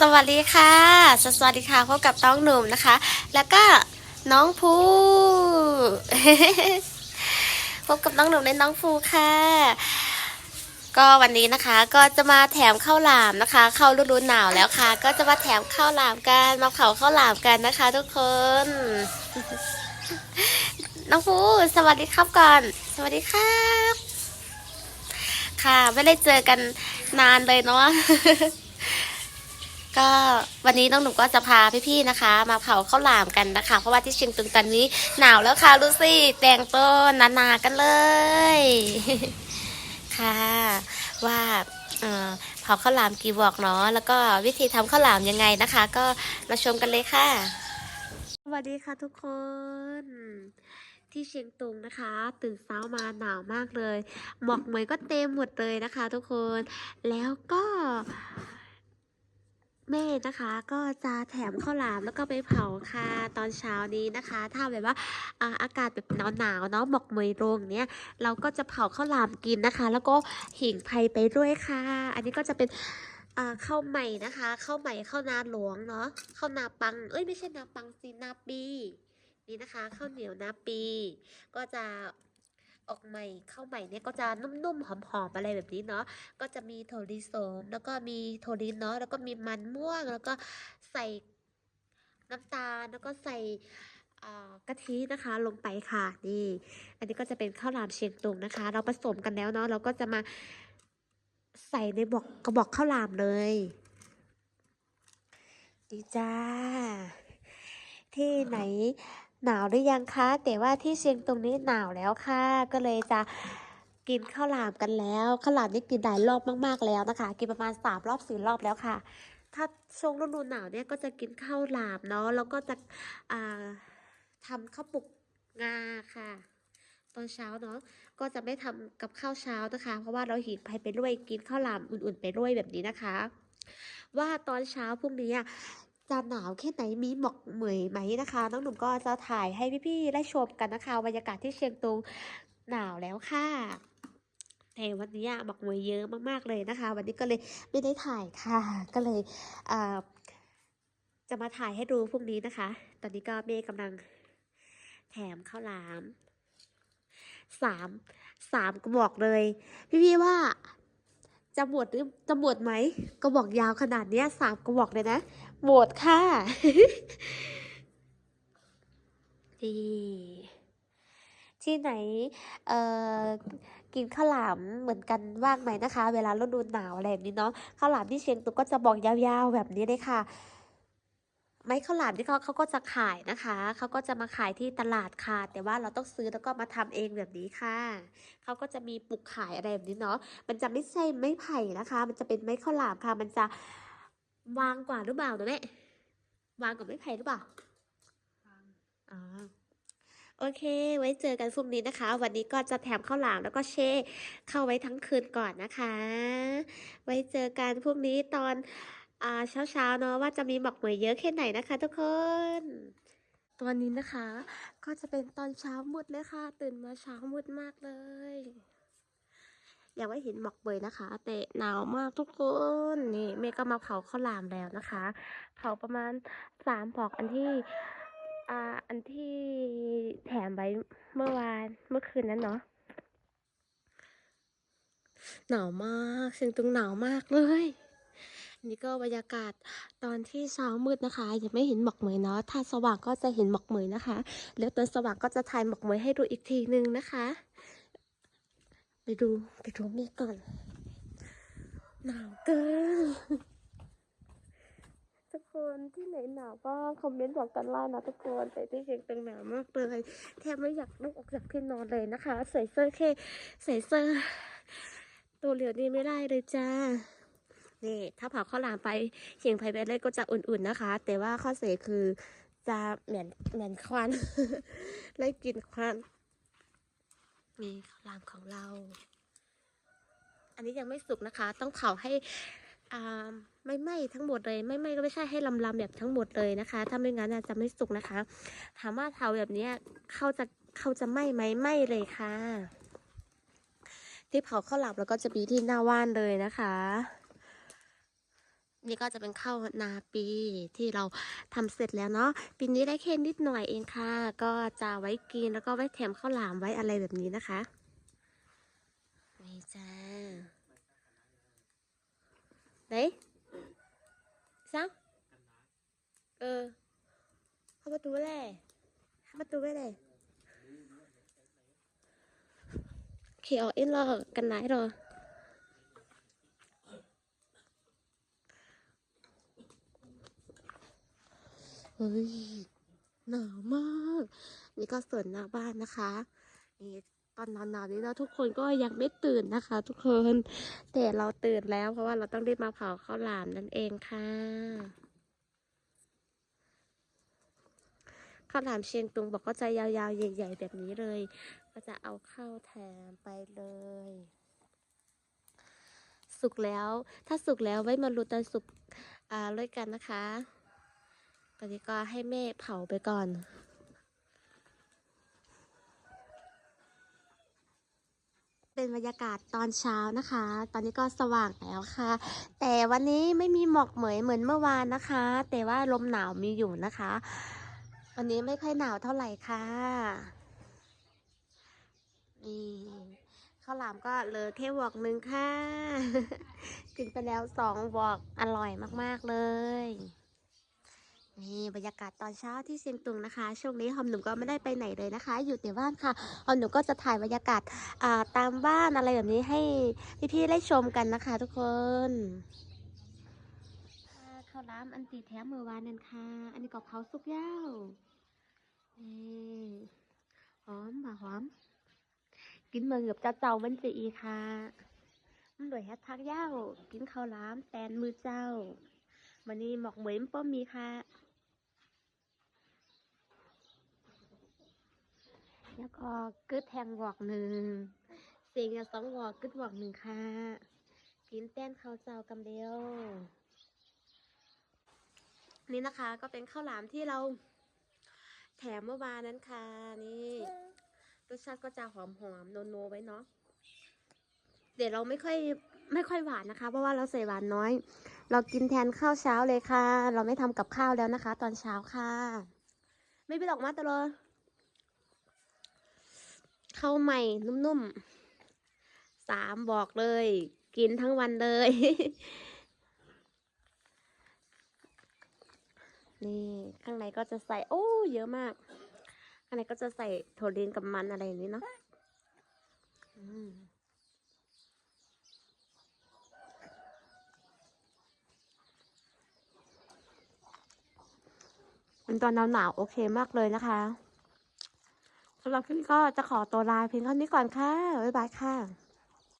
สวัสดีค่ะ สวัสดีค่ะพบกับน้องหนุ่มนะคะ แล้วก็น้องภูพบกับน้องหนุ่มและน้องภูค่ะ ก็วันนี้นะคะก็จะมาแถมข้าวหลามนะคะ เข้าฤดูหนาวแล้วค่ะ ก็จะมาแถมข้าวหลามกันมาเผาข้าวหลามกันนะคะ ทุกคน น้องภูสวัสดีครับก่อน สวัสดีครับ ค่ะไม่ได้เจอกันนานเลยเนาะ ก็วันนี้น้องหนุ่มก็จะพาพี่ๆนะคะ มาเผาข้าวหลามกันนะคะ เพราะว่าที่เชียงตุงตอนนี้หนาวแล้วค่ะดูสิแต่งตัวหนาๆกันเลย ค่ะ ว่าเผาข้าวหลามกี่บอกเนาะแล้วก็วิธีทำข้าวหลามยังไงนะคะ ก็มาชมกันเลยค่ะ สวัสดีค่ะทุกคนที่เชียงตุงนะคะ ตื่นเช้ามาหนาวมากเลย หมอกเหมยก็เต็มหมดเลยนะคะ ทุกคนแล้วก็ แม่นะคะ ก็จะแถมข้าวหลามแล้วก็ไปเผาค่ะตอนเช้านี้นะคะ ถ้าแบบว่าอาอากาศแบบหนาวๆเนาะหมอกเมยโรงเนี้ยเราก็จะเผาข้าวหลามกินนะคะ แล้วก็หิ่งไพไปด้วยค่ะ อันนี้ก็จะเป็นข้าวใหม่นะคะข้าวใหม่ข้าวนาหลวงเนาะข้าวนาปังเอ้ยไม่ใช่นาปังสินาปีนี่นะคะข้าวเหนียวนาปี ก็จะ ออกใหม่ข้าวใหม่เนี่ยก็จะนุ่มๆหอมๆอะไรแบบนี้เนาะก็จะมีถั่วลิสงแล้วก็มีถั่วลินเนาะแล้วก็มีมันม่วง แล้วก็ใส่น้ำตาลแล้วก็ใส่กะทินะคะลงไปค่ะนี่ อันนี้ก็จะเป็นข้าวหลามเชียงตุงนะคะ เราผสมกันแล้วเนาะเราก็จะมาใส่ในบอกกระบอกข้าวหลามเลยดีจ้า ที่ไหน หนาวหรือยังคะ แต่ว่าที่เชียงตุงนี้หนาวแล้วค่ะ ก็เลยจะกินข้าวหลามกันแล้วข้าวหลามนี่กินหลายรอบมากๆแล้วนะคะ กินประมาณสามรอบสี่รอบแล้วค่ะ ถ้าช่วงฤดูหนาวเนี่ยก็จะกินข้าวหลามเนาะแล้วก็จะอ่าทำข้าวปลุกงาค่ะตอนเช้าเนาะก็จะไม่ทำกับข้าวเช้านะคะ เพราะว่าเราหิวไปไปด้วยกินข้าวหลามอุ่นๆไปด้วยแบบนี้นะคะ ว่าตอนเช้าพรุ่งนี้ จะหนาวแค่ไหนมีหมอกเหมยไหมนะคะ น้องหนุ่มก็จะถ่ายให้พี่ๆได้ชมกันนะคะบรรยากาศที่เชียงตุงหนาวแล้วค่ะแต่วันนี้อะหมอกเหมยเยอะมากๆเลยนะคะ วันนี้ก็เลยไม่ได้ถ่ายค่ะ ก็เลยจะมาถ่ายให้ดูพรุ่งนี้นะคะ ตอนนี้ก็เมย์กำลังแถมข้าวหลามสามสามกระบอกเลย พี่ๆว่าจะหมดหรือจะหมดไหมกระบอกยาวขนาดเนี้ยสามกระบอกเลยนะ หมดค่ะดีที่ไหนเอ่อกินข้าวหลามเหมือนกันว่างไหมนะคะ เวลาฤดูหนาวอะไรแบบนี้เนาะข้าวหลามที่เชียงตุงก็จะบอกยาวๆแบบนี้เลยค่ะ ไม้ข้าวหลามที่เขาเขาก็จะขายนะคะเขาก็จะมาขายที่ตลาดค่ะ แต่ว่าเราต้องซื้อแล้วก็มาทำเองแบบนี้ค่ะเขาก็จะมีปลูกขายอะไรแบบนี้เนาะมันจะไม่ใช่ไม้ไผ่นะคะ มันจะเป็นไม้ข้าวหลามค่ะ มันจะ วางกว่าหรือเปล่านะแม่ วางกว่าไม้ไผ่หรือเปล่าอ๋อโอเค ไว้เจอกันพรุ่งนี้นะคะ วันนี้ก็จะแถมข้าวหลามแล้วก็เช่เข้าไว้ทั้งคืนก่อนนะคะ ไว้เจอกันพรุ่งนี้ตอนอ่าเช้าๆเนาะว่าจะมีหมอกเหมยเยอะแค่ไหนนะคะ ทุกคนตอนนี้นะคะ ก็จะเป็นตอนเช้ามืดเลยค่ะ ตื่นมาเช้ามืดมากเลย อยากให้เห็นหมอกเบยนะคะ แต่หนาวมากทุกคน นี่เมย์ก็มาเผาข้าวหลามแล้วนะคะ เผาประมาณสามปอกอันที่อ่าอันที่แถมไว้เมื่อวานเมื่อคืนนั้นเนาะหนาวมากเชียงตุงหนาวมากเลยนี่ก็บรรยากาศตอนที่เช้ามืดนะคะยังไม่เห็นหมอกเหมยเนาะถ้าสว่างก็จะเห็นหมอกเหมยนะคะ แล้วตอนสว่างก็จะถ่ายหมอกเหมยให้ดูอีกทีนึงนะคะ ดูไปดูเมฆก่อน หนาวเกินทุกคนที่ไหนหนาวบ้างคอมเมนต์บอกกันว่านะทุกคนแต่ที่เชียงตุงหนาวมากเลยแทบไม่อยากลุกออกจากที่นอนเลยนะคะ ใส่เสื้อแค่ใส่เสื้อตัวเหลือนี่ไม่ได้เลยจ้านี่ถ้าเผาข้าวหลามไปเชียงไผ่ไปเลยก็จะอุ่นๆนะคะ แต่ว่าข้อเสียคือจะเหม็นเหม็นควันไล่กลินควัน มีข้าวหลามของเรา อันนี้ยังไม่สุกนะคะ ต้องเผาให้ไม่ไหม้ทั้งหมดเลย ไม่ไหม้ก็ไม่ใช่ให้ลำๆแบบทั้งหมดเลยนะคะ ถ้าไม่งั้นจะไม่สุกนะคะ ถามว่าเผาแบบนี้เขาจะเขาจะไหม้ไหมไหม้เลยค่ะ ที่เผาข้าวหลามแล้วก็จะมีที่หน้าว่านเลยนะคะ นี่ก็จะเป็นข้าวนาปีที่เราทำเสร็จแล้วเนาะปีนี้ได้แค่นิดหน่อยเองค่ะ ก็จะไว้กินแล้วก็ไว้แถมข้าวหลามไว้อะไรแบบนี้นะคะนี่จ้าไหนซังเออเข้าประตูเลยเข้าประตูไว้เลยเขียวเอ็นรอกันไหนรอ เฮ้ยหนาวมาก นี่ก็สวนหน้าบ้านนะคะนี่ตอนหนาวๆนี้เราทุกคนก็ยังไม่ตื่นนะคะ ทุกคน แต่เราตื่นแล้วเพราะว่าเราต้องรีบมาเผาข้าวหลามนั่นเองค่ะข้าวหลามเชียงตุงบอกก็จะยาวๆ ใหญ่ ๆ แบบนี้เลย ก็จะเอาเข้าแถมไปเลย สุกแล้ว ถ้าสุกแล้วไว้มาลุ้นตอนสุกอ่าด้วยกันนะคะ ตอนนี้ก็ให้แม่เผาไปก่อน เป็นบรรยากาศตอนเช้านะคะ ตอนนี้ก็สว่างแล้วค่ะ แต่วันนี้ไม่มีหมอกเหมยเหมือนเมื่อวานนะคะ แต่ว่าลมหนาวมีอยู่นะคะ วันนี้ไม่ค่อยหนาวเท่าไหร่ค่ะนี่ข้าวหลามก็เหลือแค่วอกหนึ่งค่ะ กินไปแล้วสองวอกอร่อยมาก ๆ เลย นี่บรรยากาศตอนเช้าที่เชียงตุงนะคะ ช่วงนี้หอมหนุ่มก็ไม่ได้ไปไหนเลยนะคะ อยู่แต่บ้านค่ะหอมหนุ่มก็จะถ่ายบรรยากาศตามบ้านอะไรแบบนี้ให้พี่ๆได้ชมกันนะคะ ทุกคนข้าวหล้ามอันตีแถมเมื่อวานนั่นค่ะ อันนี้ก็เผาสุกย่าวนี่หอมบ่ะหอม กินเมืองเกือบจะเจ้ามันจะอีค่ะมันด้วยแฮชแท็กย่าวกินข้าวหล้ามแตนมือเจ้าวันนี้หมอกเหมยมป้อมมีค่ะ แล้วก็กึดแทงหวอกหนึ่งเสียงสองหวอกกึดหวอกหนึ่งค่ะกินแต้นข้าวเจ้ากำเดียว นี่นะคะก็เป็นข้าวหลามที่เราแถมเมื่อวานนั้นค่ะ นี่รสชาติก็จะหอมหอมๆโนโนๆไว้เนาะเดี๋ยวเราไม่ค่อยไม่ค่อยหวานนะคะ เพราะว่าเราใส่หวานน้อย เรากินแทนข้าวเช้าเลยค่ะ เราไม่ทำกับข้าวแล้วนะคะ ตอนเช้าค่ะ ไม่ไปหรอกมาตลอด ข้าวใหม่นุ่มๆสามบอกเลย กินทั้งวันเลย นี่ข้างในก็จะใส่ โอ้เยอะมาก ข้างในก็จะใส่ถั่วลินกับมันอะไรอย่างนี้เนาะมเป็นตอนหนาวๆโอเคมากเลยนะคะำหรับคลิปนี้ก็จะขอตัวลาเพียงเท่านี้ก่อนค่ะ บ๊ายบายค่ะ